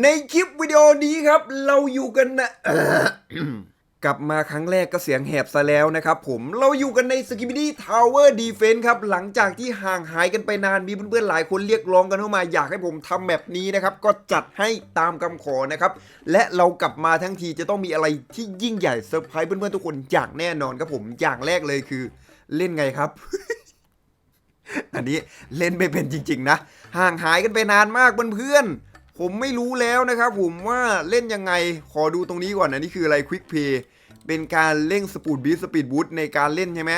ในคลิปวิดีโอนี้ครับ เราอยู่กันนะกลับมาครั้งแรกก็เสียงแหบซะแล้วนะครับผมเราอยู่กันใน s k i b i d y Tower Defense ครับ หลังจากที่ห่างหายกันไปนานมีเพื่อนๆหลายคนเรียกร้องกันเข้ามาอยากให้ผมทำแบบนี้นะครับ ก็จัดให้ตามคำขอนะครับ และเรากลับมาทั้งทีจะต้องมีอะไรที่ยิ่งใหญ่เซอร์ไพรส์เพื่อนๆทุกคนอย่างแน่นอนครับผมอย่างแรกเลยคือ เล่นไงครับอันนี้เล่นไม่เป็นจริง ๆ นะ ห่างหายกันไปนานมากเพื่อนๆ ผมไม่รู้แล้วนะครับผมว่าเล่นยังไงขอดูตรงนี้ก่อนนะนี่คืออะไรควิกเพย์เป็นการเร่งสปูดบีสปีดบูทในการเล่นใช่ไหม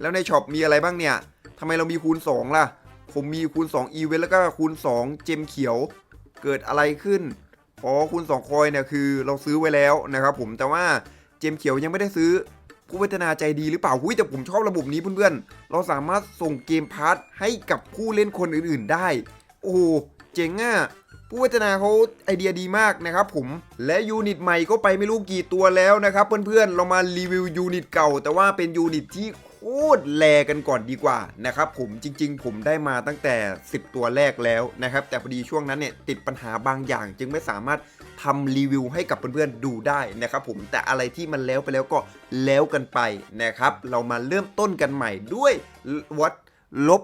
แล้วในช็อปมีอะไรบ้างเนี่ยทำไมเรามีคูณ 2 ล่ะ ผมมีคูณ2อีเวนต์แล้วก็คูณ 2 เจมเขียวเกิดอะไรขึ้นอ๋อคูณ 2 คอยเนี่ยคือเราซื้อไว้แล้วนะครับผมแต่ว่าเจมเขียวยังไม่ได้ซื้อผู้พัฒนาใจดีหรือเปล่าหุ้ยแต่ผมชอบระบบนี้เพื่อนๆ เราสามารถส่งเกมพาร์ทให้กับผู้เล่นคนอื่นๆได้ โอ้เจ๋งอะ ผู้พัฒนาเขาไอเดียดีมากนะครับผมและยูนิตใหม่ก็ไปไม่รู้กี่ตัวแล้วนะครับเพื่อนๆเรามารีวิวยูนิตเก่า แต่ว่าเป็นยูนิตที่โคตรแลกันก่อนดีกว่านะครับผมจริงๆ ผมได้มาตั้งแต่ 10 ตัวแรกแล้วนะครับแต่พอดีช่วงนั้นเนี่ยติดปัญหาบางอย่าง จึงไม่สามารถทำรีวิวให้กับเพื่อนๆดูได้นะครับผมแต่อะไรที่มันแล้วไปแล้วก็แล้วกันไปนะครับเรามาเริ่มต้นกันใหม่ด้วยวัดลบ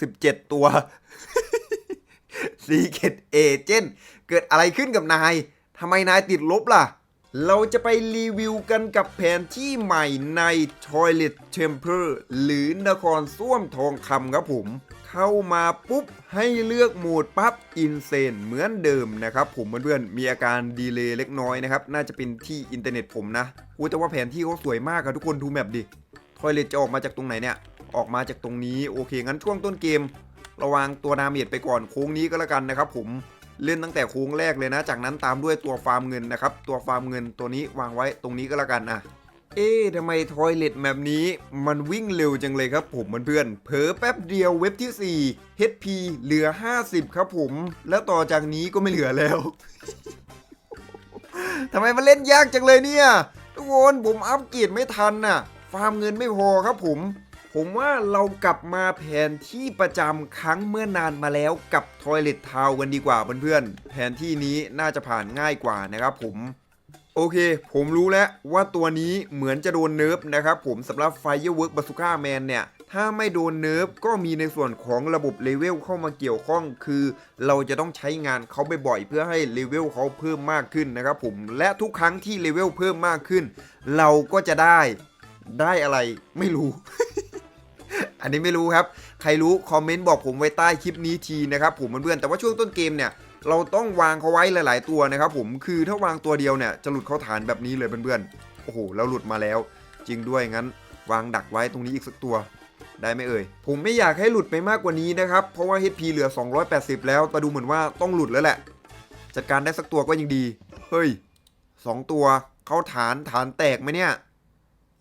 67 ตัว ซีเ e ตเอเจนเกิดอะไรขึ้นกับนายทำไมนายติดลบล่ะ เราจะไปรีวิวกันกับแผนที่ใหม่ใน Toilet Temple หรือนครส้วมทองคำครับผม เข้ามาปุ๊บให้เลือกโหมดปั๊บอินเซนเหมือนเดิมนะครับผมเพื่อนๆมีอาการดีเลย์เล็กน้อยนะครับ น่าจะเป็นที่อินเทอร์เน็ตผมนะอู้แต่ว่าแผนที่เขาสวยมากอะทุกคนดูแมปดิทอยเลทจะออกมาจากตรงไหนเนี่ย ออกมาจากตรงนี้โอเค งั้นช่วงต้นเกม ระวังตัวนาเมจไปก่อนโค้งนี้ก็แล้วกันนะครับ ผมเล่นตั้งแต่โค้งแรกเลยนะ จากนั้นตามด้วยตัวฟาร์มเงินนะครับ ตัวฟาร์มเงินตัวนี้วางไว้ตรงนี้ก็แล้วกันอะเอ๊ะทำไมทอยเลทแบบนี้มันวิ่งเร็วจังเลยครับผมเพื่อนๆเผลอแป๊บเดียวเว็บที่ 4 HP เหลือ 50 ครับผม แล้วต่อจากนี้ก็ไม่เหลือแล้ว ทำไมมันเล่นยากจังเลยเนี่ย ทุกคนผมอัปเกรดไม่ทันน่ะ ฟาร์มเงินไม่พอครับผม ผมว่าเรากลับมาแผนที่ประจำครั้งเมื่อนานมาแล้วกับ Toilet t o w กันดีกว่าเพื่อนๆ แผนที่นี้น่าจะผ่านง่ายกว่านะครับผม โอเค ผมรู้แล้วว่าตัวนี้เหมือนจะโดนเนิร์ฟนะครับผมสำหรับ Firework Bazooka Man เนี่ย ถ้าไม่โดนเนิร์ฟก็มีในส่วนของระบบเลเวลเข้ามาเกี่ยวข้อง คือเราจะต้องใช้งานเขาบ่อยๆเพื่อให้เลเวลเขาเพิ่มมากขึ้นนะครับผม และทุกครั้งที่เลเวลเพิ่มมากขึ้น เราก็จะได้ได้อะไรไม่รู้ อันนี้ไม่รู้ครับ ใครรู้คอมเมนต์บอกผมไว้ใต้คลิปนี้ทีนะครับผมเพื่อนๆแต่ว่าช่วงต้นเกมเนี่ยเราต้องวางเขาไว้หลาย ๆ ตัวนะครับผมคือถ้าวางตัวเดียวเนี่ยจะหลุดเข้าฐานแบบนี้เลยเพื่อนๆโอ้โหแล้วหลุดมาแล้ว จริงด้วยงั้น วางดักไว้ตรงนี้อีกสักตัวได้ไหมเอ่ย ผมไม่อยากให้หลุดไปมากกว่านี้นะครับ เพราะว่า HP เหลือ 280 แล้วแต่ดูเหมือนว่าต้องหลุดแล้วแหละ จัดการได้สักตัวก็ยังดี เฮ้ยสองตัว เข้าฐานฐานแตกไหมเนี่ย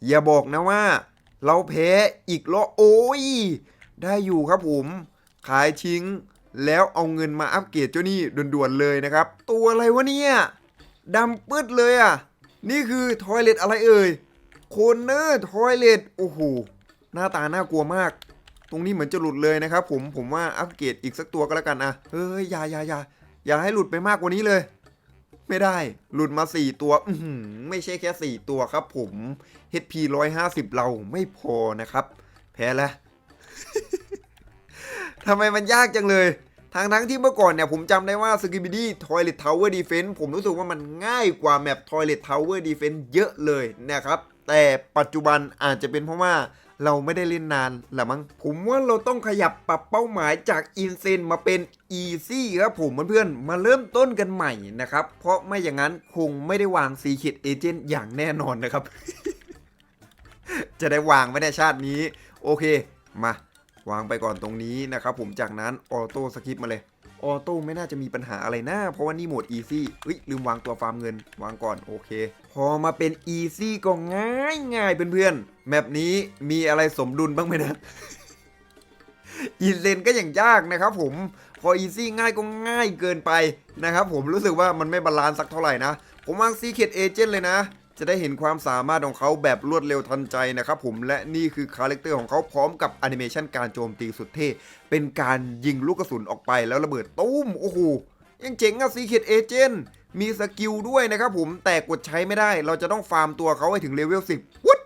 อย่าบอกนะว่า เราแพ้อีกแล้วโอ้ย ได้อยู่ครับผม ขายทิ้ง แล้วเอาเงินมาอัปเกรดเจ้านี่ด่วนๆเลยนะครับ ตัวอะไรวะเนี่ยดำปื้ดเลยอะ นี่คือทอยเลตอะไรเอ่ยโคนเนอร์ทอยเลตโอ้โห หน้าตาน่ากลัวมาก ตรงนี้เหมือนจะหลุดเลยนะครับผมผมว่าอัปเกรดอีกสักตัวก็แล้วกันนะเฮ้ยอย่าอย่าอย่าอย่าให้หลุดไปมากกว่านี้เลย ไม่ได้ หลุดมา 4 ตัว อืไม่ใช่แค่ 4 ตัวครับผม HP 150 เราไม่พอนะครับ แพ้แล้วทำไมมันยากจังเลยทางทั้งที่เมื่อก่อนเนี่ยผมจำได้ว่า s k i b i d y Toilet Tower Defense ผมรู้สึกว่ามันง่ายกว่าแมป Toilet Tower Defense เยอะเลยนะครับ แต่ปัจจุบันอาจจะเป็นเพราะว่า เราไม่ได้เล่นนานแหละมั้งผมว่าเราต้องขยับปรับเป้าหมายจาก Insane มาเป็น Easy ครับผมเพื่อนๆมาเริ่มต้นกันใหม่นะครับ เพราะไม่อย่างนั้นคงไม่ได้วาง Secret Agent อย่างแน่นอนนะครับ จะได้วางไว้ในชาตินี้ โอเค มาวางไปก่อนตรงนี้นะครับผมจากนั้นออโต้สคิปมาเลยออโต้ไม่น่าจะมีปัญหาอะไรนะ เพราะว่านี่โหมด Easy เอ้ยลืมวางตัวฟาร์มเงิน วางก่อน โอเค พอมาเป็น Easy ก็ง่ายง่ายเพื่อนๆ แมปนี้มีอะไรสมดุลบ้างไหมนะอีเลนก็อย่างยากนะครับผมพอ Easy ง่ายก็ง่ายเกินไปนะครับผมรู้สึกว่ามันไม่บาลานซ์สักเท่าไหร่นะ ผมวาง Secret Agent เลยนะ จะได้เห็นความสามารถของเขาแบบรวดเร็วทันใจนะครับผมและนี่คือคาแรคเตอร์ของเขาพร้อมกับแอนิเมชันการโจมตีสุดเท่เป็นการยิงลูกกระสุนออกไปแล้วระเบิดตุ้มโอ้โหยังเจ๋งอะซีเคดเอเจนต์มีสกิลด้วยนะครับผมแต่กดใช้ไม่ได้ เราจะต้องฟาร์มตัวเขาให้ถึงเลเวล10วุ้ด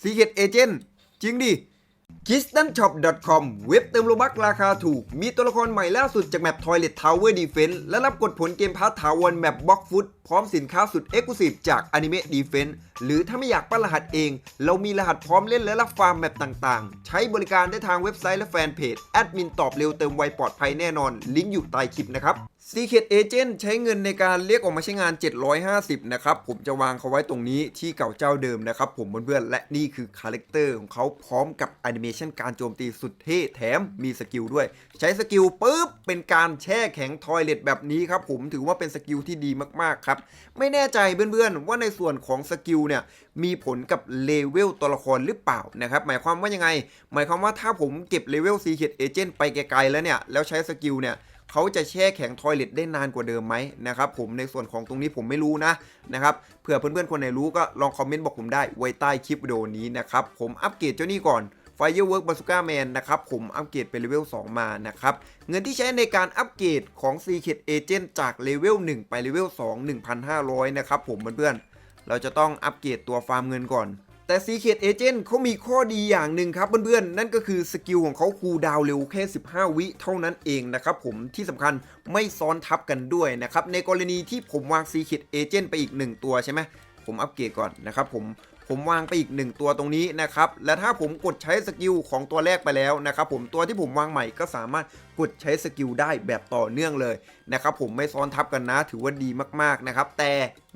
ซีเคดเอเจนต์จริงดิ k i s t a n s h o p c o m เว็บเติมโลบักราคาถูก มีตัวละครใหม่ล่าสุดจากแมป Toilet Tower Defense และรับกดผลเกมพาร์ทถาวรแมป Box Foot พร้อมสินค้าสุด Exclusive จาก Anime Defense หรือถ้าไม่อยากปั้นรหัสเอง เรามีรหัสพร้อมเล่นและรับฟาร์มแมปต่างๆ ใช้บริการได้ทางเว็บไซต์และแฟนเพจ แอดมินตอบเร็วเติมไวปลอดภัยแน่นอน ลิงก์อยู่ใต้คลิปนะครับ Secret Agent ใช้เงินในการเรียกออกมาใช้งาน 750 นะครับ ผมจะวางเขาไว้ตรงนี้ที่เก่าเจ้าเดิมนะครับ ผมเพื่อนๆและนี่คือคาแรคเตอร์ของเขาพร้อมกับแอนิเมชันการโจมตีสุดเท่แถมมีสกิลด้วย ใช้สกิลปุ๊บ เป็นการแช่แข็งทอยเลตแบบนี้ครับ ผมถือว่าเป็นสกิลที่ดีมากๆครับ ไม่แน่ใจเพื่อนๆ ว่าในส่วนของสกิลเนี่ยมีผลกับเลเวลตัวละครหรือเปล่านะครับหมายความว่ายังไง หมายความว่าถ้าผมเก็บเลเวล Secret Agent ไปไกลๆแล้วเนี่ยแล้วใช้สกิลเนี่ย เขาจะแช่แข็งทอยเลตได้นานกว่าเดิมไหมนะครับผมในส่วนของตรงนี้ผมไม่รู้นะนะครับเผื่อเพื่อนๆคนไหนรู้ก็ลองคอมเมนต์บอกผมได้ไว้ใต้คลิปวิดีโอนี้นะครับผมอัปเกรดเจ้านี่ก่อน Firework Bazooka Man นะครับผมอัปเกรดเป็นเลเวล 2 มานะครับเงินที่ใช้ในการอัปเกรดของ Secret Agent จากเลเวล 1 ไปเลเวล 2 1,500 นะครับผมเพื่อนๆเราจะต้องอัปเกรดตัวฟาร์มเงินก่อน แต่ Secret Agent เขามีข้อดีอย่างหนึ่งครับเพื่อนๆ นั่นก็คือสกิลของเขาคูดาวเร็วแค่ 15 วิเท่านั้นเองนะครับผมที่สำคัญไม่ซ้อนทับกันด้วยนะครับ ในกรณีที่ผมวาง Secret Agent ไปอีก 1 ตัวใช่ไหมผมอัปเกรดก่อนนะครับผม ผมวางไปอีก 1 ตัวตรงนี้นะครับและถ้าผมกดใช้สกิลของตัวแรกไปแล้วนะครับผมตัวที่ผมวางใหม่ก็สามารถกดใช้สกิลได้แบบต่อเนื่องเลยนะครับผมไม่ซ้อนทับกันนะถือว่าดีมากๆนะครับแต่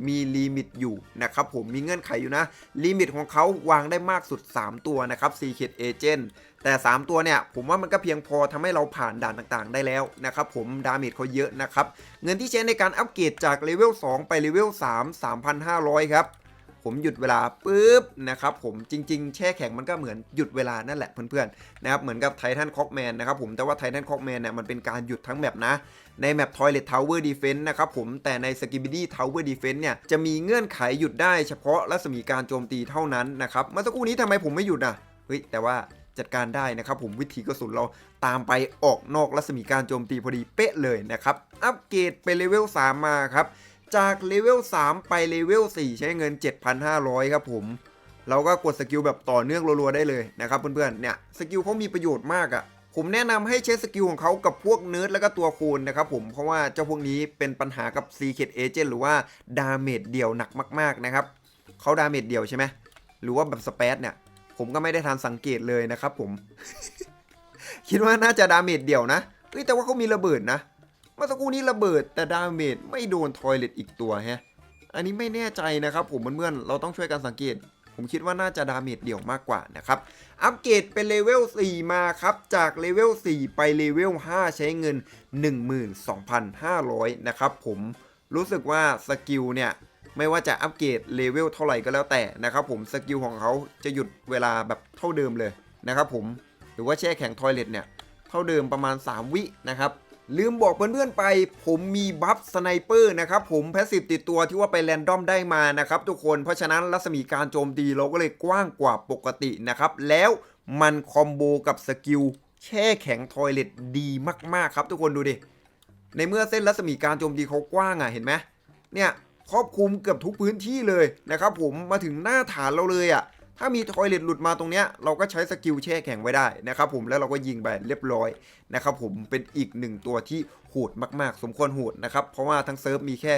มีลิมิตอยู่นะครับผมมีเงื่อนไขอยู่นะลิมิตของเขาวางได้มากสุด 3 ตัวนะครับ Secret Agent แต่ 3 ตัวเนี่ยผมว่ามันก็เพียงพอทำให้เราผ่านด่านต่างๆ ได้แล้วนะครับผมดาเมจเขาเยอะนะครับเงินที่ใช้ในการอัปเกรดจากเลเวล2ไปเลเวล3 3,500 ครับ ผมหยุดเวลาปุ๊บนะครับผมจริง ๆ แช่แข็งมันก็เหมือนหยุดเวลานั่นแหละเพื่อนๆนะครับเหมือนกับไททันคอกแมนนะครับผมแต่ว่าไททันคอกแมนเนี่ยมันเป็นการหยุดทั้งแมปนะในแมป Toilet Tower Defense นะครับผมแต่ใน Skibidi Tower Defense เนี่ยจะมีเงื่อนไขหยุดได้เฉพาะรัศมีการโจมตีเท่านั้นนะครับเมื่อสักครู่นี้ทำไมผมไม่หยุดอะเฮ้ยแต่ว่าจัดการได้นะครับผมวิธีกระสุนเราตามไปออกนอกรัศมีการโจมตีพอดีเป๊ะเลยนะครับ อัปเกรดไปเลเวล 3 มาครับ จากเลเวล3ไปเลเวล4ใช้เงิน 7,500 ครับผม เราก็กดสกิลแบบต่อเนื่องรัวๆได้เลยนะครับเพื่อนๆ เนี่ยสกิลเขามีประโยชน์มากอะ่ะผมแนะนำให้ใช้สกิลของเขากับพวกเนิร์ดแล้วก็ตัวโคนนะครับผมเพราะว่าเจ้าพวกนี้เป็นปัญหากับ Secret Agent หรือว่าดาเมจเดี่ยวหนักมากๆนะครับเขาดาเมจเดี่ยวใช่ไหมหรือว่าแบบสเปซเนี่ยผมก็ไม่ได้ทันสังเกตเลยนะครับผม คิดว่าน่าจะดาเมจเดี่ยวนะแต่ว่าเขามีระเบิดนะ มื่อสักครู่นี้ระเบิดแต่ดาเมจไม่โดนทอยเลตอีกตัวฮะอันนี้ไม่แน่ใจนะครับผมเพื่อนๆเราต้องช่วยกันสังเกต ผมคิดว่าน่าจะดาเมจเดี่ยวมากกว่านะครับ อัปเกรดเป็นเลเวล 4 มาครับ จากเลเวล 4 ไปเลเวล 5 ใช้เงิน 12,500 นะครับผมรู้สึกว่าสกิลเนี่ยไม่ว่าจะอัปเกรดเลเวลเท่าไหร่ก็แล้วแต่นะครับผมสกิลของเขาจะหยุดเวลาแบบเท่าเดิมเลยนะครับผมหรือว่าแช่แข็งทอยเลตเนี่ยเท่าเดิมประมาณ 3 วินะครับ ลืมบอกเพื่อนๆไป ผมมีบัฟสไนเปอร์นะครับผมแพสซีฟติดตัวที่ว่าไปแรนดอมได้มานะครับทุกคนเพราะฉะนั้นรัศมีการโจมตีเราก็เลยกว้างกว่าปกตินะครับ แล้วมันคอมโบกับสกิลแช่แข็งทอยเลตดีมากๆครับทุกคนดูดิ ในเมื่อเส้นรัศมีการโจมตีเขากว้างอะเห็นไหมเนี่ยครอบคลุมเกือบทุกพื้นที่เลยนะครับผมมาถึงหน้าฐานเราเลยอะ ถ้ามีทอยเลตหลุดมาตรงเนี้ยเราก็ใช้สกิลแช่แข็งไว้ได้นะครับผมแล้วเราก็ยิงไปเรียบร้อยนะครับผมเป็นอีกหนึ่งตัวที่โหดมากๆ สมควรโหดนะครับเพราะว่าทั้งเซิร์ฟมีแค่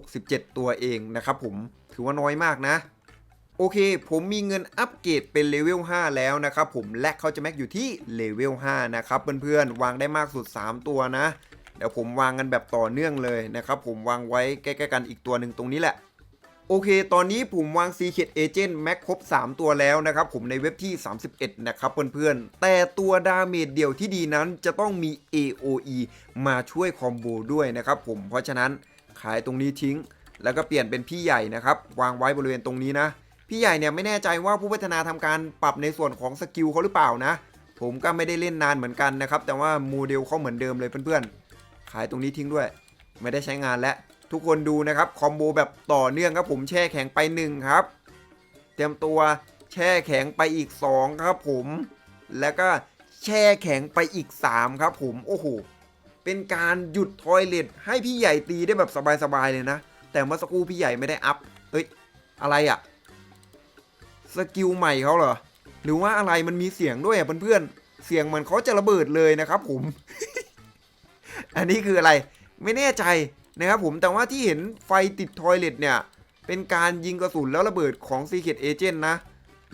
67 ตัวเองนะครับผมถือว่าน้อยมากนะโอเค ผมมีเงินอัปเกรดเป็นเลเวล 5 แล้วนะครับผม และเขาจะแม็กอยู่ที่เลเวล 5 นะครับเพื่อนๆ วางได้มากสุด 3 ตัวนะ เดี๋ยวผมวางกันแบบต่อเนื่องเลยนะครับผมวางไว้ใกล้ๆกันอีกตัวหนึ่งตรงนี้แหละ โอเค ตอนนี้ผมวาง Secret Agent Max ครบ 3 ตัวแล้วนะครับ ผมในเว็บที่ 31 นะครับเพื่อนๆ แต่ตัวดาเมจเดี่ยวที่ดีนั้นจะต้องมี AOE มาช่วยคอมโบด้วยนะครับผม เพราะฉะนั้นขายตรงนี้ทิ้ง แล้วก็เปลี่ยนเป็นพี่ใหญ่นะครับ วางไว้บริเวณตรงนี้นะ พี่ใหญ่เนี่ยไม่แน่ใจว่าผู้พัฒนาทำการปรับในส่วนของสกิลเขาหรือเปล่านะ ผมก็ไม่ได้เล่นนานเหมือนกันนะครับ แต่ว่าโมเดลเขาเหมือนเดิมเลยเพื่อนๆ ขายตรงนี้ทิ้งด้วย ไม่ได้ใช้งานแล้ว ทุกคนดูนะครับคอมโบแบบต่อเนื่องครับผมแช่แข็งไป 1 ครับ เตรียมตัวแช่แข็งไปอีก 2 ครับผม แล้วก็แช่แข็งไปอีก 3 ครับผมโอ้โหเป็นการหยุดทอยเลทให้พี่ใหญ่ตีได้แบบสบายๆเลยนะ แต่เมื่อสักครู่พี่ใหญ่ไม่ได้อัพเอ้ยอะไรอะสกิลใหม่เขาเหรอหรือว่าอะไรมันมีเสียงด้วยอะเพื่อนๆเสียงเหมือนเขาจะระเบิดเลยนะครับผม อันนี้คืออะไรไม่แน่ใจ นะครับผมแต่ว่าที่เห็นไฟติดทอยเลทเนี่ย เป็นการยิงกระสุนแล้วระเบิดของ Secret Agent นะ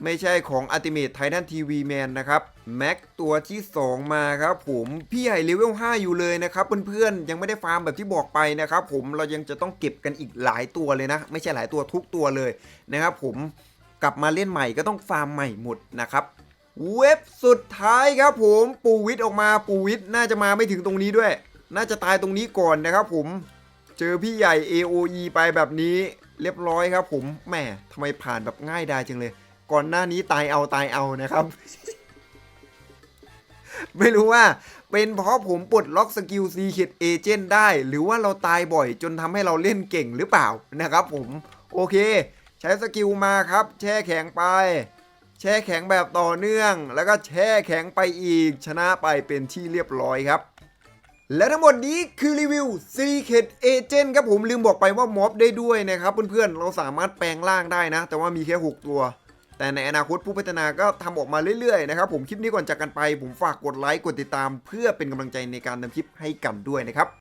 ไม่ใช่ของ Ultimate Titan TV Man นะครับ แม็กตัวที่ 2 มาครับผมพี่ใหญ่เลเวล 5 อยู่เลยนะครับ เพื่อนๆ ยังไม่ได้ฟาร์มแบบที่บอกไปนะครับผมเรายังจะต้องเก็บกันอีกหลายตัวเลยนะ ไม่ใช่หลายตัวทุกตัวเลยนะครับผมกลับมาเล่นใหม่ก็ต้องฟาร์มใหม่หมดนะครับเว็บสุดท้ายครับผมปูวิทย์ออกมาปูวิทย์น่าจะมาไม่ถึงตรงนี้ด้วย น่าจะตายตรงนี้ก่อนนะครับผม เจอพี่ใหญ่ AOE ไปแบบนี้เรียบร้อยครับผมแหมทำไมผ่านแบบง่ายดายจังเลย ก่อนหน้านี้ตายเอาตายเอานะครับ ไม่รู้ว่าเป็นเพราะผมปลดล็อกสกิลซีเคดเอเจนได้ หรือว่าเราตายบ่อยจนทำให้เราเล่นเก่งหรือเปล่านะครับผมโอเค ใช้สกิลมาครับ แช่แข็งไป แช่แข็งแบบต่อเนื่อง แล้วก็แช่แข็งไปอีกชนะไปเป็นที่เรียบร้อยครับ และทั้งหมดนี้คือรีวิว Secret Agent ครับผมลืมบอกไปว่าม็อบได้ด้วยนะครับเพื่อนๆ เราสามารถแปลงร่างได้นะ แต่ว่ามีแค่ 6 ตัว แต่ในอนาคตผู้พัฒนาก็ทำออกมาเรื่อยๆนะครับผมคลิปนี้ก่อนจากกันไป ผมฝากกดไลค์กดติดตาม เพื่อเป็นกำลังใจในการทำคลิปให้กันด้วยนะครับ